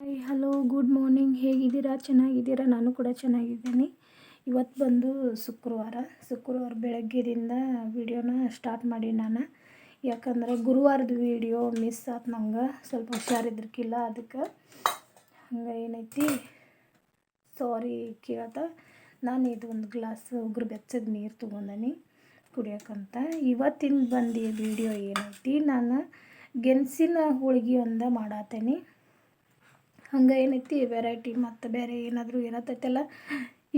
Hi hello good morning ಹೇಗಿದ್ದೀರಾ? ಚೆನ್ನಾಗಿದ್ದೀರಾ? ನಾನು ಕೂಡ ಚೆನ್ನಾಗಿದ್ದೀನಿ. ಇವತ್ತು ಬಂದು ಶುಕ್ರವಾರ. ಶುಕ್ರವಾರ ಬೆಳಗ್ಗೆದಿಂದ ವಿಡಿಯೋನ ಸ್ಟಾರ್ಟ್ ಮಾಡಿ ನಾನು. ಯಾಕಂದ್ರೆ ಗುರುವಾರದ ವಿಡಿಯೋ ಮಿಸ್ ಆತು ನಂಗೆ. ಸ್ವಲ್ಪ ಹುಷಾರಿದ್ರಕ್ಕಿಲ್ಲ ಅದಕ್ಕೆ. ಹಂಗೆ ಏನೈತಿ ಸಾರಿ ಕೇಳ್ತಾ. ನಾನು ಇದು ಒಂದು ಗ್ಲಾಸ್ ಉಗುರು ಬೆಚ್ಚದ ನೀರು ತೊಗೊಂಡನಿ ಕುಡಿಯೋಕ್ಕಂತ ಇವತ್ತಿನ ಬಂದು ವಿಡಿಯೋ ಏನೈತಿ? ನಾನು ಗೆಣಸಿನ ಹೋಳ್ಗೆ ಒಂದ ಮಾಡತ್ತೇನೆ ಹಂಗೆ ಏನೈತಿ ವೆರೈಟಿ ಮತ್ತು ಬೇರೆ ಏನಾದರೂ ಇರತ್ತೈತಲ್ಲ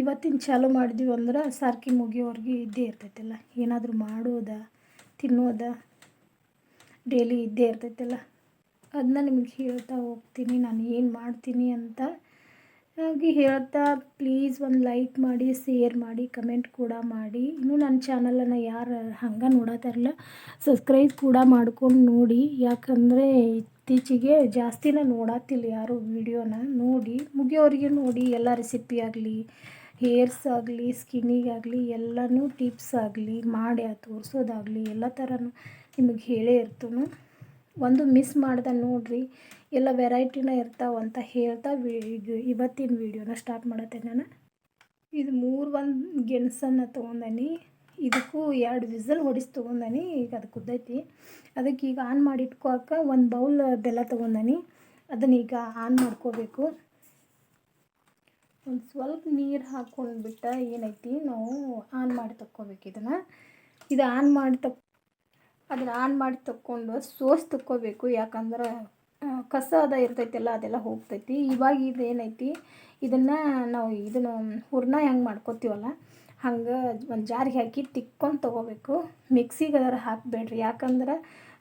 ಇವತ್ತಿನ ಚಾಲು ಮಾಡಿದ್ವಿ ಅಂದ್ರೆ ಸಾರ್ಕಿ ಮುಗಿಯೋರ್ಗೆ ಇದ್ದೇ ಇರ್ತೈತಲ್ಲ. ಏನಾದರೂ ಮಾಡೋದ, ತಿನ್ನೋದ ಡೈಲಿ ಇದ್ದೇ ಇರ್ತೈತಲ್ಲ. ಅದನ್ನ ನಿಮ್ಗೆ ಹೇಳ್ತಾ ಹೋಗ್ತೀನಿ, ನಾನು ಏನು ಮಾಡ್ತೀನಿ ಅಂತ. ಹಾಗೆ ಹೇಳ್ತಾ ಪ್ಲೀಸ್ ಒಂದು ಲೈಕ್ ಮಾಡಿ ಶೇರ್ ಮಾಡಿ ಕಮೆಂಟ್ ಕೂಡ ಮಾಡಿ. ಇನ್ನೂ ನನ್ನ ಚಾನಲನ್ನು ಯಾರು ಹಂಗೆ ನೋಡತ್ತಾರಲ್ಲ ಸಬ್ಸ್ಕ್ರೈಬ್ ಕೂಡ ಮಾಡ್ಕೊಂಡು ನೋಡಿ. ಯಾಕಂದರೆ ಇತ್ತೀಚೆಗೆ ಜಾಸ್ತಿನ ನೋಡತ್ತಿಲ್ಲ ಯಾರು ವೀಡಿಯೋನ. ನೋಡಿ ಮುಗಿಯೋರಿಗೆ ನೋಡಿ. ಎಲ್ಲ ರೆಸಿಪಿ ಆಗಲಿ ಹೇರ್ಸ್ ಆಗಲಿ ಸ್ಕಿನ್ನಿಗಾಗಲಿ ಎಲ್ಲನೂ ಟಿಪ್ಸ್ ಆಗಲಿ, ಮಾಡಿ ತೋರಿಸೋದಾಗಲಿ, ಎಲ್ಲ ಥರನೂ ನಿಮಗೆ ಹೇಳೇ ಇರ್ತನು. ಒಂದು ಮಿಸ್ ಮಾಡ್ದೆ ನೋಡ್ರಿ, ಎಲ್ಲ ವೆರೈಟಿನ ಇರ್ತಾವಂತ ಹೇಳ್ತಾ ಇವತ್ತಿನ ವೀಡಿಯೋನ ಸ್ಟಾರ್ಟ್ ಮಾಡತ್ತೆ ನಾನು. ಇದು ಮೂರು ಒಂದು ಗೆಣಸನ್ನು ತೊಗೊಂಡನಿ. ಇದಕ್ಕೂ ಎರಡು ವಿಸಲ್ ಹೊಡಿಸಿ ತೊಗೊಂಡಾನಿ, ಈಗ ಅದು ಕುದ್ದೈತಿ ಅದಕ್ಕೆ ಈಗ ಆನ್ ಮಾಡಿ ಇಟ್ಕೋಕ ಒಂದು ಬೌಲ್ ಬೆಲ್ಲ ತೊಗೊಂಡಾನಿ. ಅದನ್ನ ಈಗ ಆನ್ ಮಾಡ್ಕೋಬೇಕು. ಒಂದು ಸ್ವಲ್ಪ ನೀರು ಹಾಕ್ಕೊಂಡ್ಬಿಟ್ಟು ಏನೈತಿ, ನಾವು ಆನ್ ಮಾಡಿ ತಕ್ಕೋಬೇಕು ಇದನ್ನು. ಇದು ಆನ್ ಮಾಡಿ ತಕ್, ಅದನ್ನು ಆನ್ ಮಾಡಿ ತಕ್ಕೊಂಡು ಸೋಸ್ ತಕ್ಕೋಬೇಕು. ಯಾಕಂದ್ರೆ ಕಸ ಅದ ಇರ್ತೈತಲ್ಲ, ಅದೆಲ್ಲ ಹೋಗ್ತೈತಿ. ಇವಾಗ ಇದು ಏನೈತಿ, ಇದನ್ನು ನಾವು ಇದನ್ನು ಹೂರ್ಣ ಹೆಂಗೆ ಮಾಡ್ಕೊತೀವಲ್ಲ ಹಂಗೆ ಒಂದು ಜಾರಿಗೆ ಹಾಕಿ ತಿಕ್ಕೊಂಡು ತೊಗೋಬೇಕು. ಮಿಕ್ಸಿಗೆ ಅದರ ಹಾಕಬೇಡ್ರಿ. ಯಾಕಂದ್ರೆ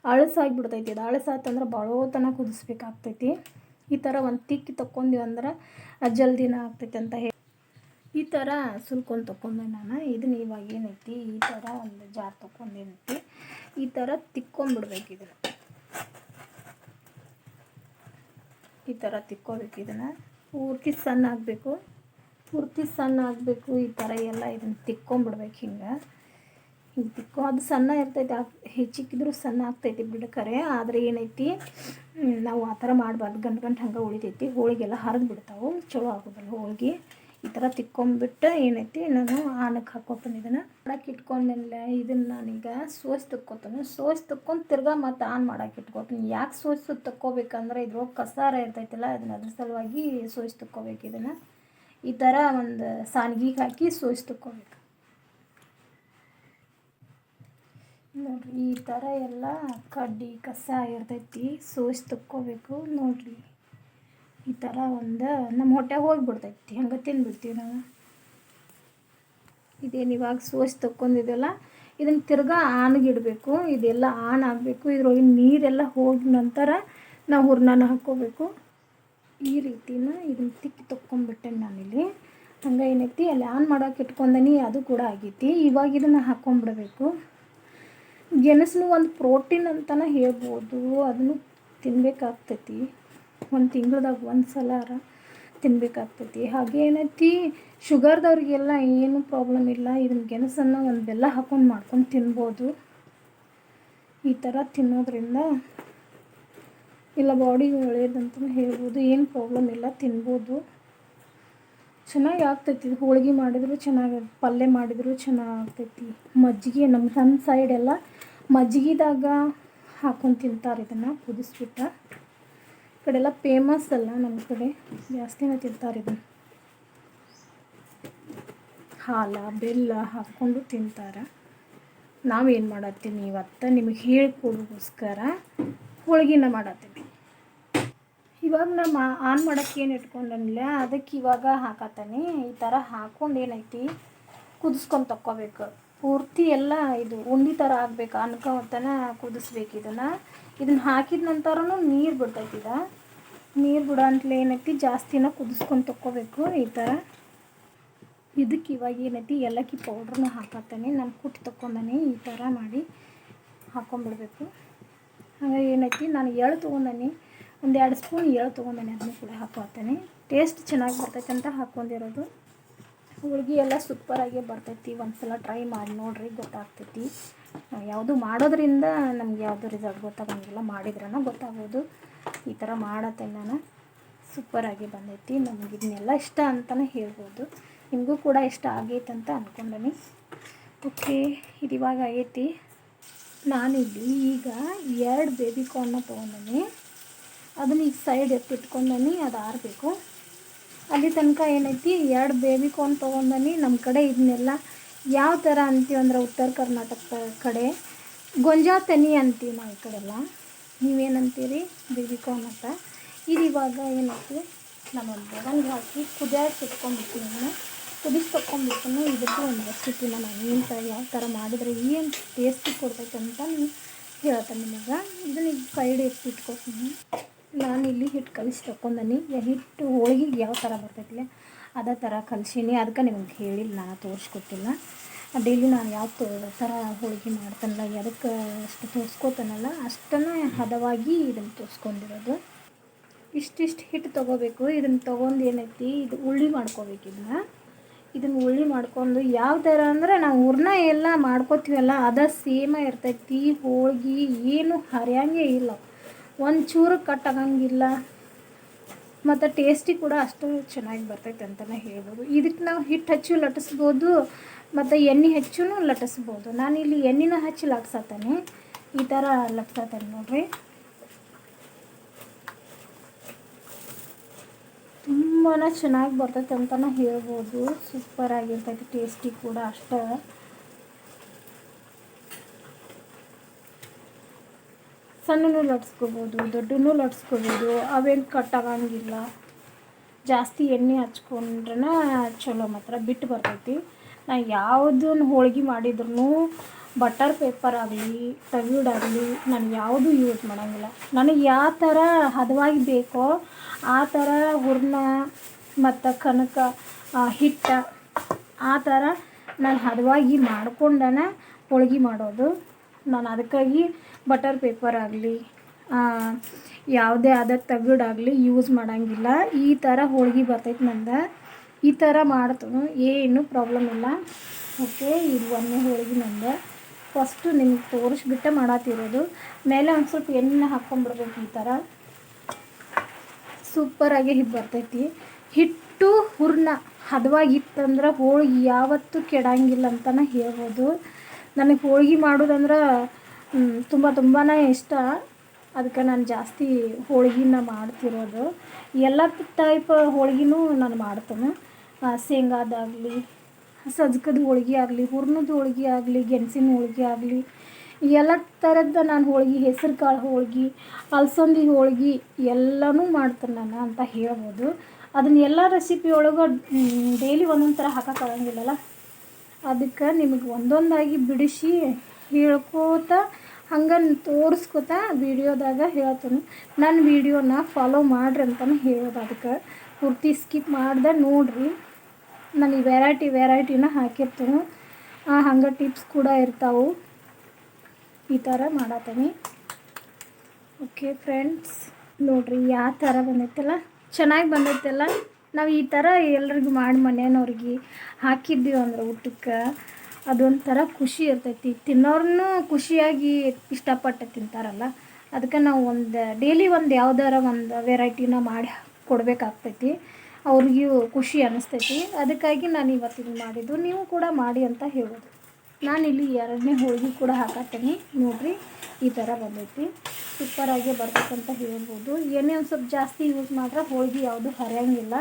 ಅಳಸಾಗಿ ಬಿಡ್ತೈತಿ ಅದು ಅಳಸಾತಂದ್ರೆ ಭಾಳೋ ಕುದಿಸ್ಬೇಕಾಗ್ತೈತಿ. ಈ ಥರ ಒಂದು ತಿಕ್ಕಿ ತೊಗೊಂಡಿವಿ ಅಂದ್ರೆ ಅದು ಜಲ್ದಿನ ಆಗ್ತೈತಿ ಅಂತ ಹೇಳಿ. ಈ ಥರ ಸುಲ್ಕೊಂಡು ತೊಗೊಂಡೆ ನಾನು. ಇದನ್ನ ಇವಾಗ ಏನೈತಿ? ಈ ಥರ ಒಂದು ಜಾರ್ ತೊಗೊಂಡೇನೈತಿ ಈ ಥರ ತಿಕ್ಕೊಂಬಿಡ್ಬೇಕು ಇದನ್ನು. ಈ ಥರ ತಿಕ್ಕೋಬೇಕು ಇದನ್ನು. ಪೂರ್ತಿ ಸಣ್ಣ ಆಗಬೇಕು ಪೂರ್ತಿ ಸಣ್ಣ ಆಗಬೇಕು, ಈ ಥರ ಎಲ್ಲ ಇದನ್ನು ತಿಕ್ಕೊಂಬಿಡ್ಬೇಕು ಹಿಂಗೆ. ಹಿಂಗೆ ತಿಕ್ಕೋ, ಅದು ಸಣ್ಣ ಇರ್ತೈತಿ ಹೆಚ್ಚಿಕ್ಕಿದ್ರೂ ಸಣ್ಣ ಆಗ್ತೈತಿ ಬಿಡ್ಕರೆ, ಆದರೆ ಏನೈತಿ ನಾವು ಆ ಥರ ಮಾಡಬಾರ್ದು, ಗಂಟು ಗಂಟು ಹಂಗೆ ಉಳಿತೈತಿ, ಹೋಳಿಗೆಲ್ಲ ಹರಿದು ಬಿಡ್ತಾವೆ, ಚಲೋ ಆಗೋದಲ್ಲ ಹೋಳಿಗೆ. ಈ ಥರ ತಿಕ್ಕೊಂಬಿಟ್ಟು ಏನೈತಿ, ನಾನು ಆನಕ್ಕೆ ಹಾಕೋತೀನಿ ಇದನ್ನು. ಮಾಡಕ್ಕೆ ಇಟ್ಕೊಂಡ್ಮೇಲೆ ಇದನ್ನು ನಾನೀಗ ಸೋಸ್ ತಕ್ಕೊತೀನಿ. ಸೋಸ್ ತಕ್ಕೊಂಡು ತಿರ್ಗಾ ಮತ್ತು ಆನ್ ಮಾಡಕ್ಕೆ ಇಟ್ಕೊತೀನಿ. ಯಾಕೆ ಸೋಸ್ ತಕ್ಕೋಬೇಕಂದ್ರೆ, ಇದ್ರೊಳಗೆ ಕಸಾರ ಇರ್ತೈತಲ್ಲ, ಅದನ್ನ ಅದ್ರ ಸಲುವಾಗಿ ಸೋಸ್ ತಕ್ಕೋಬೇಕು ಇದನ್ನು. ಈ ಥರ ಒಂದು ಸಾನ್ಗಿಗೆ ಹಾಕಿ ಸೋಸ್ ತಕ್ಕೋಬೇಕು ನೋಡಿರಿ, ಈ ಥರ ಎಲ್ಲ ಕಡ್ಡಿ ಕಸ ಇರ್ತೈತಿ ಸೋಸಿ ತಕ್ಕೋಬೇಕು ನೋಡಿರಿ, ಈ ಥರ ಒಂದು ನಮ್ಮ ಹೊಟ್ಟೆಗೆ ಹೋಗಿಬಿಡ್ತೈತಿ, ಹಂಗೆ ತಿಂದ್ಬಿಡ್ತೀವಿ ನಾವು. ಇದೇನು ಇವಾಗ ಸೋಸಿ ತಕ್ಕೊಂಡಿದ್ದೆಲ್ಲ ಇದನ್ನು ತಿರ್ಗಾ ಆನ್ಗಿಡಬೇಕು ಇದೆಲ್ಲ ಆನ್ ಆಗಬೇಕು ಇದ್ರೊಳಗೆ ನೀರೆಲ್ಲ ಹೋದ ನಂತರ ನಾವು ಹುರ್ನಾನ ಹಾಕ್ಕೋಬೇಕು. ಈ ರೀತಿನ ಇದನ್ನ ತಿಕ್ಕಿ ತೊಕ್ಕೊಂಬಿಟ್ಟೆ ನಾನಿಲ್ಲಿ. ಹಂಗೆ ಏನೈತಿ ಅಲ್ಲಿ ಆನ್ ಮಾಡೋಕೆ ಇಟ್ಕೊಂಡನಿ, ಅದು ಕೂಡ ಆಗೈತಿ. ಇವಾಗ ಇದನ್ನು ಹಾಕ್ಕೊಂಬಿಡ್ಬೇಕು ಗೆಣಸು ಒಂದು ಪ್ರೋಟೀನ್ ಅಂತಾನೆ ಹೇಳ್ಬೋದು. ಅದನ್ನು ತಿನ್ನಬೇಕಾಗ್ತೈತಿ ಒಂದು ತಿಂಗಳದಾಗ ಒಂದು ಸಲ ತಿನ್ನಬೇಕಾಗ್ತೈತಿ ಹಾಗೆ ಏನೈತಿ ಶುಗರ್ದವ್ರಿಗೆಲ್ಲ ಏನು ಪ್ರಾಬ್ಲಮ್ ಇಲ್ಲ. ಇದನ್ನ ಗೆಣಸನ್ನು ಒಂದು ಬೆಲ್ಲ ಹಾಕೊಂಡು ಮಾಡ್ಕೊಂಡು ತಿನ್ಬೋದು. ಈ ಥರ ತಿನ್ನೋದ್ರಿಂದ ಇಲ್ಲ ಬಾಡಿಗೆ ಒಳ್ಳೆಯದಂತಲೂ ಹೇಳ್ಬೋದು, ಏನು ಪ್ರಾಬ್ಲಮ್ ಇಲ್ಲ, ತಿನ್ಬೋದು. ಚೆನ್ನಾಗಿ ಆಗ್ತೈತಿ ಹೋಳಿಗೆ ಮಾಡಿದ್ರು ಚೆನ್ನಾಗಿ, ಪಲ್ಯ ಮಾಡಿದ್ರು ಚೆನ್ನಾಗಿ ಆಗ್ತೈತಿ. ಮಜ್ಜಿಗೆ ನಮ್ಮ ಸಣ್ಣ ಸೈಡೆಲ್ಲ ಮಜ್ಜಿಗೆದಾಗ ಹಾಕೊಂಡು ತಿಂತಾರೆ ಇದನ್ನು, ಕುದಿಸ್ಬಿಟ್ಟು. ಕಡೆಲ್ಲ ಫೇಮಸ್ ಅಲ್ಲ ನಮ್ಮ ಕಡೆ, ಜಾಸ್ತಿನೇ ತಿಂತಾರೆ ಇದನ್ನು. ಹಾಲ, ಬೆಲ್ಲ ಹಾಕ್ಕೊಂಡು ತಿಂತಾರೆ. ನಾವೇನು ಮಾಡತ್ತೀನಿ ಇವತ್ತು ನಿಮಗೆ ಹೇಳ್ಕೊಡೋಗೋಸ್ಕರ ಹೋಳಿಗೆನ ಮಾಡತ್ತೀನಿ ಇವಾಗ ನಮ್ಮ ಆನ್ ಮಾಡೋಕ್ಕೆ ಏನು ಇಟ್ಕೊಂಡನಿಲ್ಲ ಅದಕ್ಕೆ ಇವಾಗ ಹಾಕತ್ತಾನೆ. ಈ ಥರ ಹಾಕ್ಕೊಂಡು ಏನೈತಿ, ಕುದಿಸ್ಕೊಂಡು ತಕ್ಕೋಬೇಕು. ಪೂರ್ತಿ ಎಲ್ಲ ಇದು ಉಂಡಿ ಥರ ಆಗಬೇಕು ಅನ್ಕೋತನ ಕುದಿಸ್ಬೇಕು ಇದನ್ನು. ಇದನ್ನು ಹಾಕಿದ ನಂತರನೂ ನೀರು ಬಿಡ್ತೈತಿ ಇದು. ನೀರು ಬಿಡೋ ಅಂತಲೇ ಏನೈತಿ, ಜಾಸ್ತಿನ ಕುದಿಸ್ಕೊಂಡು ತಕ್ಕೋಬೇಕು ಈ ಥರ ಇದಕ್ಕೆ ಇವಾಗ ಏನೈತಿ, ಏಲಕ್ಕಿ ಪೌಡ್ರನ್ನ ಹಾಕತ್ತಾನೆ. ನಾನು ಕುಟ್ಟಿ ತಕ್ಕೊಂಡಾನೆ ಈ ಥರ ಮಾಡಿ ಹಾಕ್ಕೊಂಬಿಡ್ಬೇಕು ಹಾಗಾಗಿ ಏನೈತಿ, ನಾನು ಎಳ್ಳು ತೊಗೊಂಡಾನೆ. ಒಂದು ಎರಡು ಸ್ಪೂನ್ ಎಳ್ಳು ತೊಗೊಂಬೇನೆ ಅದನ್ನು ಕೂಡ ಹಾಕೋತೇನೆ ಟೇಸ್ಟ್ ಚೆನ್ನಾಗಿ ಬರ್ತೈತೆ ಅಂತ ಹಾಕ್ಕೊಂಡಿರೋದು. ಹೋಳ್ಗೆ ಎಲ್ಲ ಸೂಪರಾಗಿ ಬರ್ತೈತಿ ಒಂದು ಸಲ ಟ್ರೈ ಮಾಡಿ ನೋಡ್ರಿ, ಗೊತ್ತಾಗ್ತೈತಿ. ಯಾವುದು ಮಾಡೋದ್ರಿಂದ ನಮ್ಗೆ ಯಾವುದು ರಿಸಲ್ಟ್ ಗೊತ್ತಾಗಂಗಿಲ್ಲ, ಮಾಡಿದ್ರನ ಗೊತ್ತಾಗೋದು. ಈ ಥರ ಮಾಡತ್ತೆ ನಾನು. ಸೂಪರಾಗಿ ಬಂದೈತಿ, ನಮ್ಗೆ ಇದನ್ನೆಲ್ಲ ಇಷ್ಟ ಅಂತಲೇ ಹೇಳ್ಬೋದು. ನಿಮಗೂ ಕೂಡ ಇಷ್ಟ ಆಗೈತೆ ಅಂತ ಅಂದ್ಕೊಂಡೀನಿ ಓಕೆ ಇದು ಇವಾಗ ಆಗೈತಿ. ನಾನಿಲ್ಲಿ ಈಗ ಎರಡು ಬೇಬಿ ಕಾರ್ನ ತೊಗೊಂಡೀನಿ. ಅದನ್ನ ಈಗ ಸೈಡ್ ಎತ್ತಿಟ್ಕೊಂಡನಿ ಅದು ಆರಬೇಕು. ಅಲ್ಲಿ ತನಕ ಏನೈತಿ, ಎರಡು ಬೇಬಿ ಕೋನ್ ತೊಗೊಂಡನಿ ನಮ್ಮ ಕಡೆ ಇದನ್ನೆಲ್ಲ ಯಾವ ಥರ ಅಂತೀವಿ ಅಂದ್ರೆ ಉತ್ತರ ಕರ್ನಾಟಕ ಕಡೆ. ಗೊಂಜಾ ತನಿ ಅಂತೀವಿ ನಾವು ಈ ಕಡೆಲ್ಲ. ನೀವೇನಂತೀರಿ ಬೇಬಿ ಕಾರ್ನ್ ಅಂತ. ಇದು ಇವಾಗ ಏನೈತಿ? ನಮ್ಮ ಬಗನ್ಗೆ ಹಾಕಿ ಕುದಿಯಾಗಿ ಇಟ್ಕೊಂಡ್ಬಿಡ್ತೀನಿ ನಾನು. ಕುದಿಸಿ ಇದ್ರದ್ದು ಒಂದು ರೆಸಿಪಿನ ನಾನು ಏನು ಥರ ಯಾವ ಥರ ಮಾಡಿದ್ರೆ ಏನು ಟೇಸ್ಟಿ ಕೊಡ್ತೈತೆ ಅಂತ ಹೇಳ್ತೇನೆ ನಿಮಗೆ. ಇದನ್ನ ಈಗ ಸೈಡ್ ಎತ್ತಿ ನಾನು ಇಲ್ಲಿ ಹಿಟ್ಟು ಕಲಿಸಿ ತಗೊಂಡನಿ ಹಿಟ್ಟು ಹೋಳಿಗೆ ಯಾವ ಥರ ಬರ್ತೈತಿಲ್ಲ ಅದೇ ಥರ ಕಲಿಸೀನಿ. ಅದಕ್ಕೆ ನಿಮ್ಗೆ ಹೇಳಿಲ್ಲ ನಾನು ತೋರಿಸ್ಕೊಟ್ಟಿಲ್ಲ. ಡೈಲಿ ನಾನು ಯಾವ ಥರ ಹೋಳಿಗೆ ಮಾಡ್ತಾನಲ್ಲ ಅದಕ್ಕೆ ಅಷ್ಟು ತೋರಿಸ್ಕೊತಾನಲ್ಲ, ಅಷ್ಟನ್ನು ಹದವಾಗಿ ಇದನ್ನು ತೋರಿಸ್ಕೊಂಡಿರೋದು. ಇಷ್ಟಿಷ್ಟು ಹಿಟ್ಟು ತೊಗೋಬೇಕು. ಇದನ್ನು ತೊಗೊಂಡು ಏನೈತಿ, ಇದು ಉಳ್ಳಿ ಮಾಡ್ಕೋಬೇಕು ಇದನ್ನ. ಇದನ್ನು ಉಳ್ಳಿ ಮಾಡ್ಕೊಂಡು ಯಾವ ಥರ ಅಂದ್ರೆ, ನಾವು ಹೂರ್ಣ ಎಲ್ಲ ಮಾಡ್ಕೋತೀವಲ್ಲ, ಅದ ಸೇಮ ಇರ್ತೈತಿ. ಹೋಳಿಗೆ ಏನು ಹರಿಯಂಗೆ ಇಲ್ಲ. ಒಂಚೂರು ಕಟ್ ಆಗಂಗಿಲ್ಲ ಮತ್ತು ಟೇಸ್ಟಿ ಕೂಡ ಅಷ್ಟು ಚೆನ್ನಾಗಿ ಬರ್ತೈತೆ ಅಂತಲೇ ಹೇಳ್ಬೋದು. ಇದಕ್ಕೆ ನಾವು ಹಿಟ್ಟು ಹಚ್ಚು ಲಟ್ಟಿಸ್ಬೋದು, ಮತ್ತು ಎಣ್ಣೆ ಹೆಚ್ಚು ಲಟ್ಟಿಸ್ಬೋದು. ನಾನು ಇಲ್ಲಿ ಎಣ್ಣೆನ ಹಚ್ಚಿ ಲಟ್ಸತ್ತೇನೆ ಈ ಥರ ಲಟ್ಸತ್ತೇನೆ ನೋಡಿರಿ. ತುಂಬಾ ಚೆನ್ನಾಗಿ ಬರ್ತೈತೆ ಅಂತಲೇ ಹೇಳ್ಬೋದು. ಸೂಪರ್ ಆಗಿರ್ತೈತೆ ಟೇಸ್ಟಿ ಕೂಡ ಅಷ್ಟೇ. ಸಣ್ಣನೂ ಲಟ್ಸ್ಕೋಬೋದು, ದೊಡ್ಡನೂ ಲಟ್ಸ್ಕೋಬೋದು, ಅವೇನು ಕಟ್ಟಾಗಂಗಿಲ್ಲ ಜಾಸ್ತಿ ಎಣ್ಣೆ ಹಚ್ಕೊಂಡ್ರನ ಚಲೋ ಮಾತ್ರ, ಬಿಟ್ಟು ಬರ್ತೈತಿ. ನಾ ಯಾವುದನ್ನು ಹೋಳ್ಗೆ ಮಾಡಿದ್ರು ಬಟರ್ ಪೇಪರ್ ಆಗಲಿ ತವಿಡಾಗಲಿ ನಾನು ಯಾವುದೂ ಯೂಸ್ ಮಾಡೋಂಗಿಲ್ಲ. ನನಗೆ ಯಾವ ಥರ ಹದವಾಗಿ ಬೇಕೋ ಆ ಥರ ಹೂರ್ಣ ಮತ್ತು ಕನಕ ಹಿಟ್ಟು, ಆ ಥರ ನಾನು ಹದವಾಗಿ ಮಾಡ್ಕೊಂಡನ ಹೋಳ್ಗೆ ಮಾಡೋದು. ನಾನು ಅದಕ್ಕಾಗಿ ಬಟರ್ ಪೇಪರ್ ಆಗಲಿ ಯಾವುದೇ ಆದ ತಗಡಾಗಲಿ ಯೂಸ್ ಮಾಡೋಂಗಿಲ್ಲ. ಈ ಥರ ಹೋಳ್ಗೆ ಬರ್ತೈತೆ ನಂದು. ಈ ಥರ ಮಾಡ್ತು ಏನು ಪ್ರಾಬ್ಲಮ್ ಇಲ್ಲ. ಓಕೆ ಇದು ಒಂದನೇ ಹೋಳಿಗೆ ನಂದು. ಫಸ್ಟು ನಿಮ್ಗೆ ತೋರಿಸ್ಬಿಟ್ಟೆ ಮಾಡತ್ತಿರೋದು ಮೇಲೆ ಒಂದು ಸ್ವಲ್ಪ ಎಣ್ಣೆ ಹಾಕ್ಕೊಂಡ್ಬಿಡ್ಬೇಕು ಈ ಥರ ಸೂಪರಾಗಿ ಹಿಟ್ಟು ಬರ್ತೈತಿ. ಹಿಟ್ಟು ಹುರ್ನ ಹದವಾಗಿತ್ತಂದ್ರೆ ಹೋಳಿಗೆ ಯಾವತ್ತೂ ಕೆಡಂಗಿಲ್ಲ ಅಂತಲೇ ಹೇಳ್ಬೋದು. ನನಗೆ ಹೋಳ್ಗೆ ಮಾಡೋದಂದ್ರೆ ತುಂಬ ತುಂಬಾ ಇಷ್ಟ. ಅದಕ್ಕೆ ನಾನು ಜಾಸ್ತಿ ಹೋಳ್ಗೆನ ಮಾಡ್ತಿರೋದು. ಎಲ್ಲ ಟೈಪ್ ಹೋಳ್ಗೆನೂ ನಾನು ಮಾಡ್ತೇನೆ. ಶೇಂಗಾದಾಗಲಿ, ಸಜ್ಕದ ಹೋಳ್ಗೆ ಆಗಲಿ, ಹೂರ್ಣದ ಹೋಳ್ಗೆ ಆಗಲಿ, ಗೆಣಸಿನ ಹೋಳ್ಗೆ ಆಗಲಿ ಎಲ್ಲ ಥರದ ನಾನು ಹೋಳ್ಗೆ ಹೆಸ್ರು ಕಾಳು ಹೋಳ್ಗೆ, ಅಲಸಂದಿ ಹೋಳ್ಗೆ ಎಲ್ಲನೂ ಮಾಡ್ತೇನೆ ನಾನು ಅಂತ ಹೇಳ್ಬೋದು. ಅದನ್ನ ಎಲ್ಲ ರೆಸಿಪಿ ಒಳಗೆ ಡೈಲಿ ಒಂದೊಂದು ಥರ ಹಾಕೋಕ್ಕಾಗಂಗಿಲ್ಲಲ್ಲ ಅದಕ್ಕೆ ನಿಮಗೆ ಒಂದೊಂದಾಗಿ ಬಿಡಿಸಿ ಹೇಳ್ಕೋತ ಹಂಗೆ ತೋರಿಸ್ಕೊತ ವೀಡಿಯೋದಾಗ ಹೇಳ್ತೀನಿ ನನ್ನ ವೀಡಿಯೋನ ಫಾಲೋ ಮಾಡ್ರಿ ಅಂತಲೂ ಹೇಳೋದು ಅದಕ್ಕೆ ಪೂರ್ತಿ ಸ್ಕಿಪ್ ಮಾಡ್ದೆ ನೋಡ್ರಿ. ನಾನು ಈ ವೆರೈಟಿ ವೆರೈಟಿನ ಹಾಕಿರ್ತೀನಿ. ಹಂಗೆ ಟಿಪ್ಸ್ ಕೂಡ ಇರ್ತಾವೆ. ಈ ಥರ ಮಾಡತ್ತೀನಿ ಓಕೆ ಫ್ರೆಂಡ್ಸ್ ನೋಡ್ರಿ ಯಾವ ಥರ ಬಂದೈತಲ್ಲ. ಚೆನ್ನಾಗಿ ಬಂದೈತಲ್ಲ. ನಾವು ಈ ಥರ ಎಲ್ರಿಗೂ ಮಾಡಿ ಮನೆಯವ್ರಿಗೆ ಹಾಕಿದ್ದೀವಿ ಅಂದ್ರೆ ಊಟಕ್ಕೆ. ಅದೊಂಥರ ಖುಷಿ ಇರ್ತೈತಿ. ತಿನ್ನೋರ್ನೂ ಖುಷಿಯಾಗಿ ಇಷ್ಟಪಟ್ಟು ತಿಂತಾರಲ್ಲ. ಅದಕ್ಕೆ ನಾವು ಒಂದು ಡೈಲಿ ಒಂದು ಯಾವ್ದಾರ ಒಂದು ವೆರೈಟಿನ ಮಾಡಿ ಕೊಡಬೇಕಾಗ್ತೈತಿ. ಅವ್ರಿಗೂ ಖುಷಿ ಅನ್ನಿಸ್ತೈತಿ ಅದಕ್ಕಾಗಿ ನಾನು ಇವತ್ತಿನ ಮಾಡಿದ್ದು. ನೀವು ಕೂಡ ಮಾಡಿ ಅಂತ ಹೇಳೋದು ನಾನಿಲ್ಲಿ ಎರಡನೇ ಹೋಳಿಗೆ ಕೂಡ ಹಾಕತ್ತೀನಿ. ನೋಡಿರಿ, ಈ ಥರ ಬಂದೈತಿ. ಸೂಪರಾಗಿ ಬರ್ಬೇಕಂತ ಹೇಳ್ಬೋದು. ಏನೇ ಒಂದು ಸ್ವಲ್ಪ ಜಾಸ್ತಿ ಯೂಸ್ ಮಾಡಿದ್ರೆ ಹೋಳಿಗೆ ಯಾವುದು ಹರಿಯಂಗಿಲ್ಲ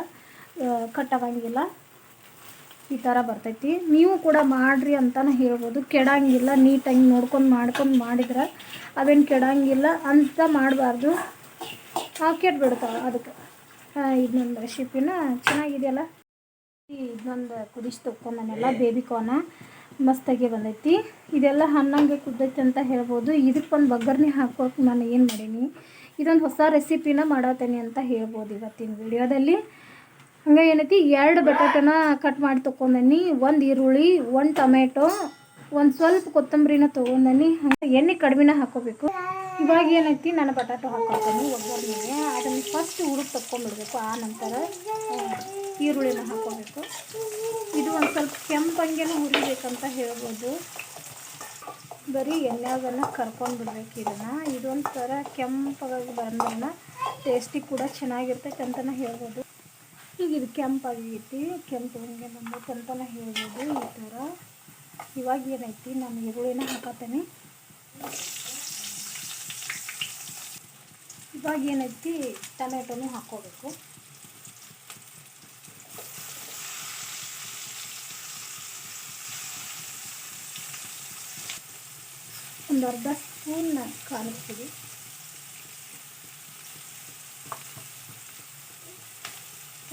ಕಟ್ ಆಗಂಗಿಲ್ಲ. ಈ ಥರ ಬರ್ತೈತಿ. ನೀವು ಕೂಡ ಮಾಡಿರಿ ಅಂತಲೇ ಹೇಳ್ಬೋದು. ಕೆಡಂಗಿಲ್ಲ, ನೀಟಾಗಿ ನೋಡ್ಕೊಂಡು ಮಾಡ್ಕೊಂಡು ಮಾಡಿದ್ರೆ ಅವೇನು ಕೆಡಂಗಿಲ್ಲ ಅಂತ ಮಾಡಬಾರ್ದು. ಕೆಟ್ಬಿಡ್ತಾವೆ ಅದಕ್ಕೆ. ಇದನ್ನೊಂದು ರೆಸಿಪಿನ ಚೆನ್ನಾಗಿದೆಯಲ್ಲ? ಇದನ್ನೊಂದು ಕುದಿಸಿ ತೊಗೊಂಡನೆಲ್ಲ ಬೇಬಿ ಕಾರ್ನ ಮಸ್ತಾಗಿ ಬಂದೈತಿ. ಇದೆಲ್ಲ ಹನ್ನಂಗೆ ಕುದ್ದೈತಿ ಅಂತ ಹೇಳ್ಬೋದು. ಇದಕ್ಕೆ ಒಂದು ಬಗ್ಗರ್ನಿ ಹಾಕೋಕೆ ನಾನು ಏನು ಮಾಡೀನಿ? ಇದೊಂದು ಹೊಸ ರೆಸಿಪಿನ ಮಾಡತ್ತೇನೆ ಅಂತ ಹೇಳ್ಬೋದು ಇವತ್ತಿನ ವಿಡಿಯೋದಲ್ಲಿ. ಹಂಗೆ ಏನೈತಿ? ಎರಡು ಬಟಾಟನ ಕಟ್ ಮಾಡಿ ತೊಗೊಂಡನಿ ಒಂದು ಈರುಳ್ಳಿ, ಒಂದು ಟೊಮೆಟೊ, ಒಂದು ಸ್ವಲ್ಪ ಕೊತ್ತಂಬರಿನ ತೊಗೊಂಡನಿ. ಹಂಗೆ ಎಣ್ಣೆ ಕಡಿಮೆನ ಹಾಕೋಬೇಕು. ಇವಾಗ ಏನೈತಿ? ನಾನು ಬಟಾಟೊ ಹಾಕೋತೀನಿ ಒಗ್ಗರಣೆಗೆ. ಅದನ್ನು ಫಸ್ಟ್ ಹುಡುಕ್ ತಕ್ಕೊಂಡ್ಬಿಡ್ಬೇಕು ಆ ನಂತರ ಈರುಳ್ಳಿನ ಹಾಕೋಬೇಕು. ಇದು ಒಂದು ಸ್ವಲ್ಪ ಕೆಂಪಂಗೆನೂ ಹುರಿಬೇಕಂತ ಹೇಳ್ಬೋದು. ಬರೀ ಎಣ್ಣೆಗನ್ನು ಕರ್ಕೊಂಡು ಬಿಡ್ಬೇಕು ಇದನ್ನು. ಇದೊಂಥರ ಕೆಂಪಾಗಿ ಬಂದ ಟೇಸ್ಟಿ ಕೂಡ ಚೆನ್ನಾಗಿರ್ತೈತೆ ಅಂತಲೇ ಹೇಳ್ಬೋದು. ಈಗ ಇದು ಕೆಂಪಾಗೈತಿ. ಕೆಂಪು ಹಂಗೆ ನಮ್ಮ ಅಂತಲೇ ಹೇಳ್ಬೋದು ಈ ಥರ. ಇವಾಗ ಏನೈತಿ? ನಾನು ಈರುಳ್ಳಿನ ಹಾಕತ್ತೀನಿ. ಇವಾಗ ಏನೈತಿ? ಟೊಮೆಟೊನು ಹಾಕೋಬೇಕು ಒಂದು ಅರ್ಧ ಸ್ಪೂನ್ ಕಾಣಿಸ್ತೀವಿ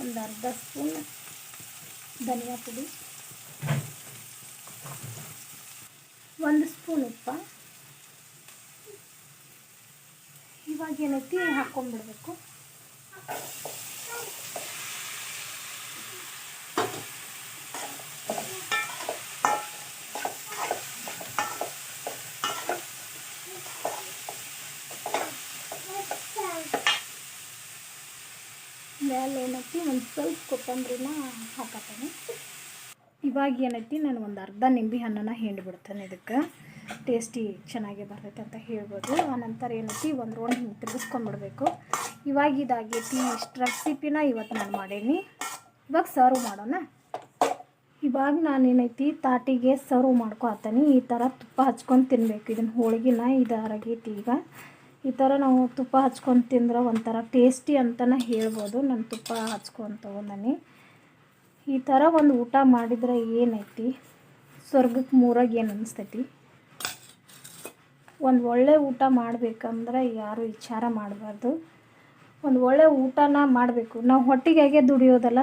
ಒಂದು ಅರ್ಧ ಸ್ಪೂನ್ ಧನಿಯಾ ಪುಡಿ ಒಂದು ಸ್ಪೂನ್ ಉಪ್ಪ. ಇವಾಗ ಏನೈತಿ ಹಾಕ್ಕೊಂಡ್ಬಿಡ್ಬೇಕು ಮೇಲೆ ಏನೈತಿ ಒಂದು ಸ್ವಲ್ಪ ಕೊತ್ತಂಬರಿನ ಹಾಕತ್ತೇನೆ. ಇವಾಗ ಏನೈತಿ, ನಾನು ಒಂದು ಅರ್ಧ ನಿಂಬೆ ಹಣ್ಣನ್ನು ಹಿಂಡ್ಬಿಡ್ತೇನೆ ಇದಕ್ಕೆ. ಟೇಸ್ಟಿ ಚೆನ್ನಾಗಿ ಬರ್ತೈತೆ ಅಂತ ಹೇಳ್ಬೋದು. ಆನಂತರ ಏನೈತಿ, ಒಂದು ರೌಂಡ್ ಹಿಂಗೆ ತಿರುಗಿಸ್ಕೊಂಡ್ಬಿಡ್ಬೇಕು. ಇವಾಗ ಇದಾಗೈತಿ, ಇಷ್ಟು ರೆಸಿಪಿನ ಇವತ್ತು ನಾನು ಮಾಡೀನಿ. ಇವಾಗ ಸರ್ವ್ ಮಾಡೋಣ. ಇವಾಗ ನಾನು ಏನೈತಿ, ತಾಟಿಗೆ ಸರ್ವ್ ಮಾಡ್ಕೊತೀನಿ ಈ ಥರ ತುಪ್ಪ ಹಚ್ಕೊಂಡು ತಿನ್ನಬೇಕು ಇದನ್ನು ಹೋಳಿಗೆನ ಇದಾರಾಗೈತಿ ಈಗ. ಈ ಥರ ನಾವು ತುಪ್ಪ ಹಚ್ಕೊಂಡು ತಿಂದ್ರೆ ಒಂಥರ ಟೇಸ್ಟಿ ಅಂತಲೇ ಹೇಳ್ಬೋದು. ನಾನು ತುಪ್ಪ ಹಚ್ಕೊಂಡು ತೊಗೊಂಡನಿ. ಈ ಥರ ಒಂದು ಊಟ ಮಾಡಿದ್ರೆ ಏನೈತಿ? ಸ್ವರ್ಗಕ್ಕೆ ಮೂರಾಗ ಏನು ಅನಿಸ್ತೈತಿ? ಒಂದು ಒಳ್ಳೆ ಊಟ ಮಾಡಬೇಕಂದ್ರೆ ಯಾರು ವಿಚಾರ ಮಾಡಬಾರ್ದು. ಒಂದು ಒಳ್ಳೆ ಊಟನ ಮಾಡಬೇಕು. ನಾವು ಹೊಟ್ಟೆಗೆ ದುಡಿಯೋದಲ್ಲ?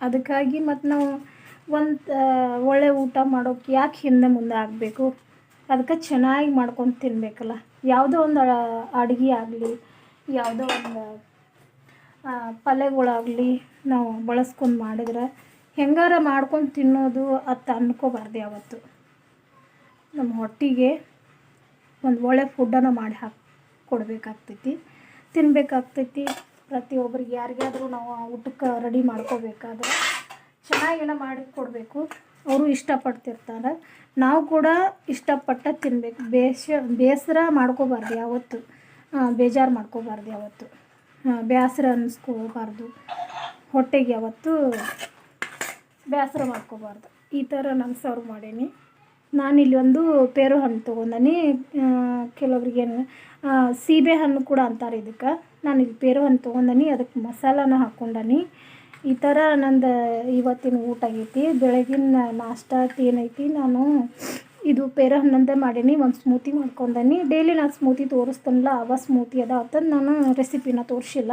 ಅದಕ್ಕಾಗಿ ಮತ್ತು ನಾವು ಒಂದು ಒಳ್ಳೆ ಊಟ ಮಾಡೋಕೆ ಯಾಕೆ ಹಿಂದೆ ಮುಂದೆ ಆಗಬೇಕು? ಅದಕ್ಕೆ ಚೆನ್ನಾಗಿ ಮಾಡ್ಕೊಂಡು ತಿನ್ನಬೇಕಲ್ಲ ಯಾವುದೋ ಒಂದು ಅಡುಗೆ ಆಗಲಿ, ಯಾವುದೋ ಒಂದು ಪಲ್ಯಗಳಾಗಲಿ ನಾವು ಬಳಸ್ಕೊಂಡು ಮಾಡಿದ್ರೆ ಹೆಂಗಾರ ಮಾಡ್ಕೊಂಡು ತಿನ್ನೋದು ಅತ್ತ ಅನ್ಕೋಬಾರ್ದು ಯಾವತ್ತು. ನಮ್ಮ ಹೊಟ್ಟಿಗೆ ಒಂದು ಒಳ್ಳೆ ಫುಡ್ಡನ್ನು ಮಾಡಿ ಹಾಕಿ, ಕೊಡಬೇಕಾಗ್ತೈತಿ. ತಿನ್ನಬೇಕಾಗ್ತೈತಿ ಪ್ರತಿಯೊಬ್ಬರಿಗೆ ಯಾರಿಗಾದರೂ ನಾವು ಊಟಕ್ಕೆ ರೆಡಿ ಮಾಡ್ಕೋಬೇಕಾದ್ರೆ ಚೆನ್ನಾಗೆಲ್ಲ ಮಾಡಿ ಕೊಡಬೇಕು. ಅವರು ಇಷ್ಟಪಡ್ತಿರ್ತಾರೆ. ನಾವು ಕೂಡ ಇಷ್ಟಪಟ್ಟ ತಿನ್ಬೇಕು. ಬೇಸ ಬೇಸರ ಮಾಡ್ಕೋಬಾರ್ದು ಯಾವತ್ತು. ಬೇಜಾರು ಮಾಡ್ಕೋಬಾರ್ದು ಯಾವತ್ತು. ಬೇಸರ ಅನ್ನಿಸ್ಕೋಬಾರ್ದು ಹೊಟ್ಟೆಗೆ ಯಾವತ್ತು ಬೇಸರ ಮಾಡ್ಕೋಬಾರ್ದು. ಈ ಥರ ನಾನು ಸರ್ವ್ ಮಾಡೀನಿ. ಇಲ್ಲಿ ಒಂದು ಪೇರು ಹಣ್ಣು ತೊಗೊಂಡನಿ. ಕೆಲವರಿಗೆ ಸೀಬೆ ಹಣ್ಣು ಕೂಡ ಅಂತಾರೆ ಇದಕ್ಕೆ. ನಾನು ಇಲ್ಲಿ ಪೇರು ಹಣ್ಣು ತೊಗೊಂಡನಿ. ಅದಕ್ಕೆ ಮಸಾಲಾನ ಹಾಕ್ಕೊಂಡನಿ. ಈ ಥರ ನಂದು ಇವತ್ತಿನ ಊಟ ಆಗೈತಿ. ಬೆಳಗಿನ ನಾಷ್ಟ ಏನೈತಿ, ನಾನು ಇದು ಪೇರ ಹಣ್ಣಂದೇ ಮಾಡೀನಿ. ಒಂದು ಸ್ಮೂತಿ ಮಾಡ್ಕೊಂಡನಿ. ಡೈಲಿ ನಾನು ಸ್ಮೂತಿ ತೋರಿಸ್ತೇನಲ್ಲ, ಅವ ಸ್ಮೂತಿ ಅದ. ಅಂತಂದು ನಾನು ರೆಸಿಪಿನ ತೋರಿಸಿಲ್ಲ.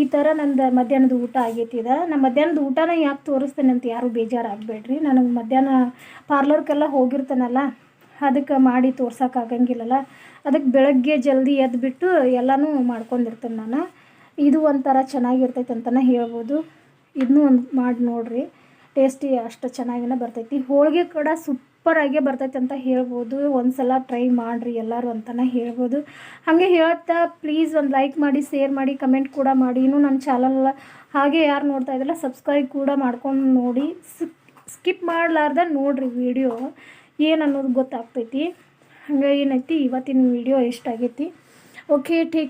ಈ ಥರ ನಂದು ಮಧ್ಯಾಹ್ನದ ಊಟ ಆಗೈತಿದ ನಾನು ಮಧ್ಯಾಹ್ನದ ಊಟನ ಯಾಕೆ ತೋರಿಸ್ತೇನೆ ಅಂತ ಯಾರೂ ಬೇಜಾರಾಗಬೇಡ್ರಿ. ನನಗೆ ಮಧ್ಯಾಹ್ನ ಪಾರ್ಲರ್ಗೆಲ್ಲ ಹೋಗಿರ್ತೇನಲ್ಲ, ಅದಕ್ಕೆ ಮಾಡಿ ತೋರ್ಸೋಕ್ಕಾಗಂಗಿಲ್ಲಲ್ಲ ಅದಕ್ಕೆ ಬೆಳಗ್ಗೆ ಜಲ್ದಿ ಎದ್ದುಬಿಟ್ಟು ಎಲ್ಲನೂ ಮಾಡ್ಕೊಂಡಿರ್ತೇನೆ ನಾನು. ಇದು ಒಂಥರ ಚೆನ್ನಾಗಿರ್ತೈತೆ ಅಂತಲೇ ಹೇಳ್ಬೋದು. ಇದನ್ನೂ ಒಂದು ಮಾಡಿ ನೋಡಿರಿ. ಟೇಸ್ಟಿ ಅಷ್ಟು ಚೆನ್ನಾಗಿನ ಬರ್ತೈತಿ. ಹೋಳಿಗೆ ಕೂಡ ಸೂಪರಾಗೇ ಬರ್ತೈತಿ ಅಂತ ಹೇಳ್ಬೋದು. ಒಂದು ಸಲ ಟ್ರೈ ಮಾಡಿರಿ ಎಲ್ಲರೂ ಅಂತಲೇ ಹೇಳ್ಬೋದು. ಹಾಗೆ ಹೇಳ್ತಾ ಪ್ಲೀಸ್ ಒಂದು ಲೈಕ್ ಮಾಡಿ ಶೇರ್ ಮಾಡಿ ಕಮೆಂಟ್ ಕೂಡ ಮಾಡಿ. ಇನ್ನೂ ನನ್ನ ಚಾನಲ್ ಹಾಗೆ ಯಾರು ನೋಡ್ತಾ ಇದ್ದಿಲ್ಲ ಸಬ್ಸ್ಕ್ರೈಬ್ ಕೂಡ ಮಾಡ್ಕೊಂಡು ನೋಡಿ. ಸ್ಕಿಪ್ ಮಾಡಲಾರ್ದ ನೋಡಿರಿ ವಿಡಿಯೋ ಏನು ಅನ್ನೋದು ಗೊತ್ತಾಗ್ತೈತಿ. ಹಾಗೆ ಏನೈತಿ, ಇವತ್ತಿನ ವಿಡಿಯೋ ಇಷ್ಟ ಆಗೈತಿ. Okay take